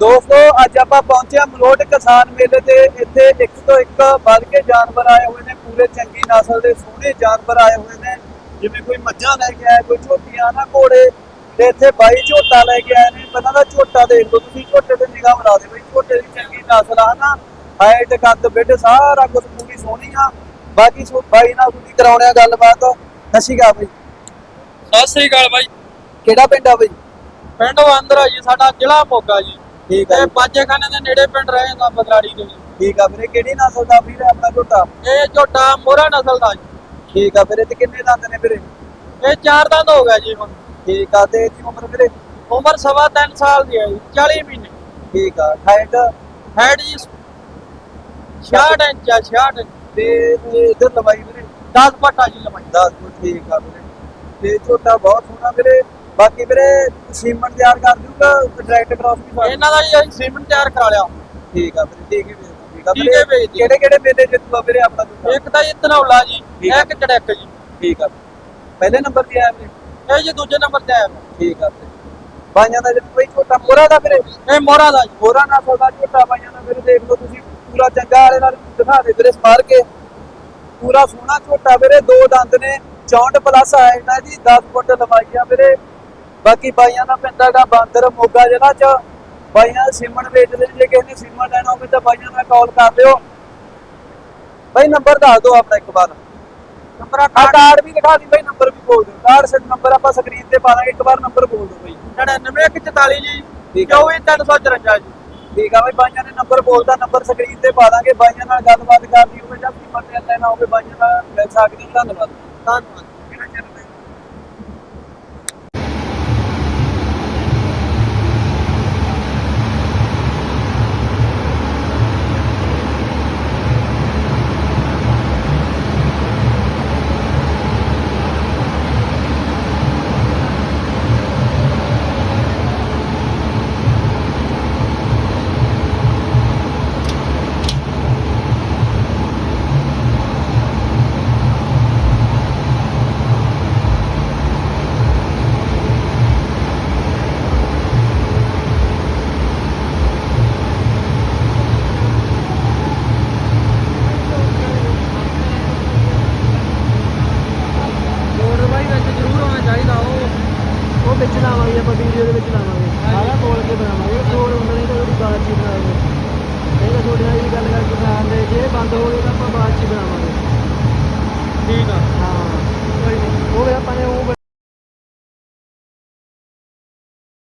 ਦੋਸਤੋ ਅੱਜ ਆਪਾਂ ਪਹੁੰਚੇ ਹਾਂ ਮਲੋਟ ਕਿਸਾਨ ਮੇਲੇ ਤੇ। ਇੱਥੇ ਇੱਕ ਤੋਂ ਇੱਕ ਵੱਧ ਕੇ ਜਾਨਵਰ ਆਏ ਹੋਏ ਨੇ ਪੂਰੇ ਚੰਗੀ ਨਸਲ ਦੇ ਸੋਹਣੇ ਜਾਨਵਰ ਆਏ ਹੋਏ ਨੇ। ਜਿਵੇਂ ਕੋਈ ਮੱਝਾਂ ਲੈ ਕੇ ਆਇਆ ਕੋਈ ਝੋਟੀਆਂ ਨਾ ਘੋੜੇ। ਤੇ ਇੱਥੇ ਬਾਈ ਝੋਟਾ ਲੈ ਕੇ ਆਏ ਨੇ। ਪਹਿਲਾਂ ਦਾ ਝੋਟਾ ਦੇਖ ਲਓ ਤੁਸੀਂ ਝੋਟੇ ਤੇ ਨਿਗਾਹ ਮਾਰ ਦਿਓ ਬਈ ਝੋਟੇ ਦੀ ਚੰਗੀ ਨਸਲ ਆ ਨਾ ਹਾਈਟ ਕੱਦ ਬਿੱਡ ਸਾਰਾ ਕੁਝ ਪੂਰੀ ਸੋਹਣੀ ਆ। ਬਾਕੀ ਸੋ ਬਾਈ ਨਾਲ ਤੁਸੀਂ ਕਰਾਉਣੇ ਆ ਗੱਲਬਾਤ। ਸਤਿ ਸ਼੍ਰੀ ਅਕਾਲ ਬਈ। ਸਤਿ ਸ੍ਰੀ ਅਕਾਲ ਬਾਈ। ਕਿਹੜਾ ਪਿੰਡ ਆ ਬਈ? ਪਿੰਡ ਵਾਂਦਰਾ ਜੀ ਸਾਡਾ ਜ਼ਿਲ੍ਹਾ ਮੋਗਾ ਜੀ। ਠੀਕ ਆ ਜੀ, ਬਾਜੇਖਾਨੇ ਦੇ ਨੇੜੇ ਪਿੰਡ ਰਹੇ ਦਾ ਬਦਲਾੜੀ ਦੇ। ਠੀਕ ਆ ਵੀਰੇ ਕਿਹੜੀ ਨਸਲ ਦਾ ਵੀਰੇ ਆਪਣਾ ਝੋਟਾ? ਇਹ ਝੋਟਾ ਮੋਰਾ ਨਸਲ ਦਾ ਜੀ। ਠੀਕ ਆ ਵੀਰੇ ਤੇ ਕਿੰਨੇ ਦੰਦ ਨੇ ਵੀਰੇ? ਇਹ ਚਾਰ ਦੰਦ ਹੋ ਗਿਆ ਜੀ ਹੁਣ। ਠੀਕ ਆ ਤੇ ਇਹਦੀ ਉਮਰ ਵੀਰੇ? ਉਮਰ ਸਵਾ ਤਿੰਨ ਸਾਲ ਦੀ ਹੈ ਜੀ 40 ਮਹੀਨੇ। ਠੀਕ ਆ ਹਾਈਟ ਹੈਡ ਜੀ 66 ਇੰਚ ਆ 66 ਇੰਚ। ਤੇ ਇਧਰ ਲਵਾਈ ਵੀਰੇ? 10 ਪੱਟਾ ਜੀ ਲੰਬਾਈ। 10 ਫੁੱਟ ਠੀਕ ਆ ਵੀਰੇ। ਤੇ ਝੋਟਾ ਬਹੁਤ ਸੋਹਣਾ ਵੀਰੇ। ਬਾਕੀ ਵੀਰੇ ਸੀਮਨ ਤਿਆਰ ਕਰ ਦੂਗਾ ਡਾਇਰੈਕਟ ਕ੍ਰਾਸ ਵੀ ਕਰ ਇਹਨਾਂ ਦਾ ਜੀ ਅਸੀਂ ਸੀਮਨ ਤਿਆਰ ਕਰਾ ਲਿਆ। ਠੀਕ ਆ ਵੀਰੇ ਠੀਕ ਹੈ ਵੀਰੇ ਠੀਕ ਆ ਠੀਕ ਹੈ ਵੀਰੇ। ਕਿਹੜੇ ਕਿਹੜੇ ਮੇਲੇ ਜਿੱਤੂਆ ਵੀਰੇ ਆਪਣਾ ਝੋਟਾ ਇੱਕ ਤਾਂ ਜੀ ਧਨੌਲਾ ਜੀ ਠੀਕ ਆ। ਇੱਕ ਚੜੈਕ ਜੀ। ਠੀਕ ਆ। ਪਹਿਲੇ ਨੰਬਰ ਤੇ ਆਇਆ ਵੀਰੇ? ਇਹ ਜੀ ਦੂਜੇ ਨੰਬਰ ਤੇ ਆਇਆ। ਵਾ। ਠੀਕ ਆ ਵੀਰੇ। ਬਾਈਆਂ ਦਾ ਜਿਵੇਂ ਬਈ ਝੋਟਾ ਪੂਰਾ ਦਾ ਵੀਰੇ? ਇਹ ਮੋਰਾ ਦਾ ਜੀ। ਹੋਰਾਂ ਨਾਲ ਸੌਦਾ ਝੋਟਾ ਪਾਈਆਂ ਦਾ ਵੀਰੇ ਦੇਖ ਲਓ ਤੁਸੀਂ ਪੂਰਾ ਚੰਗਾ ਵਾਲੇ ਨਾਲ ਦਿਖਾ ਦੇ ਵੀਰੇ ਸਮਾਰ ਕੇ। ਪੂਰਾ ਸੋਹਣਾ ਝੋਟਾ ਵੀਰੇ ਦੋ ਦੰਦ ਨੇ 64 ਪਲੱਸ ਆ ਇਹਨਾਂ ਦੀ 10 ਫੁੱਟ ਲੰਬਾਈ ਆ ਵੀਰੇ। ਬਾਕੀ ਬਾਈਆਂ ਦਾ ਪਿੰਡ ਹੈਗਾ ਬਾਂਦਰ ਮੋਗਾ ਜ਼ਿਲ੍ਹਾ ਚ। ਬਾਈਆਂ ਸਿਮਣ ਵੇਚਦੇ ਜੇ ਕਿਸੇ ਨੇ ਸਿਮਣ ਲੈਣਾ ਹੋਵੇ ਤਾਂ ਬਾਈਆਂ ਨਾਲ ਕਾਲ ਕਰ ਲਿਓ। ਬਾਈ ਨੰਬਰ ਦੱਸ ਦਿਓ ਆਪਣਾ ਇੱਕ ਵਾਰ। ਨੰਬਰ ਆ ਕਾਰਡ ਵੀ ਦਿਖਾ ਦੀ ਬਾਈ ਨੰਬਰ ਵੀ ਬੋਲ ਦਿਓ। ਕਾਰਡ ਸੇ ਨੰਬਰ ਆਪਾਂ ਸਕਰੀਨ ਤੇ ਪਾ ਦਾਂਗੇ ਇੱਕ ਵਾਰ ਨੰਬਰ ਬੋਲ ਦਿਓ ਬਾਈ। 99144 ਜੀ ਠੀਕ ਆ। 24354 ਜੀ। ਠੀਕ ਆ ਬਈ ਬਾਈਆਂ ਨੇ ਨੰਬਰ ਬੋਲਦਾ ਨੰਬਰ ਸਕਰੀਨ ਤੇ ਪਾ ਦਾਂਗੇ। ਬਾਈਆਂ ਨਾਲ ਗੱਲਬਾਤ ਕਰਨੀ ਹੋਵੇ ਜਾਂ ਤੇ ਲੈਣਾ ਹੋਵੇ ਬਾਈਆਂ ਨਾਲ ਮਿਲ ਸਕਦੇ ਹੋ। ਧੰਨਵਾਦ। ਧੰਨਵਾਦ ਕਿਹੜਾ ਚੈਨਲ ਹੈ ਲੋੜ ਬਾਈ ਵਿੱਚ ਜ਼ਰੂਰ ਹੋਣਾ ਚਾਹੀਦਾ ਉਹ ਉਹ ਵਿੱਚ ਲਾਵਾਂਗੇ ਆਪਾਂ ਵੀਡੀਓ ਦੇ ਵਿੱਚ ਲਾਵਾਂਗੇ। ਸਾਰਾ ਬੋਲ ਕੇ ਬਣਾਵਾਂਗੇ। ਤੋੜ ਹੁੰਦਾ ਨਹੀਂ ਤਾਂ ਉਹਦੀ ਬਾਤ ਚ ਬਣਾਵਾਂਗੇ। ਨਹੀਂ ਤਾਂ ਤੁਹਾਡੇ ਨਾਲ ਇਹ ਗੱਲ ਕਰਕੇ ਬਣਾਉਂਦੇ ਜੇ ਇਹ ਬੰਦ ਹੋ ਗਏ ਤਾਂ ਆਪਾਂ ਬਾਅਦ ਚ ਬਣਾਵਾਂਗੇ। ਠੀਕ ਆ।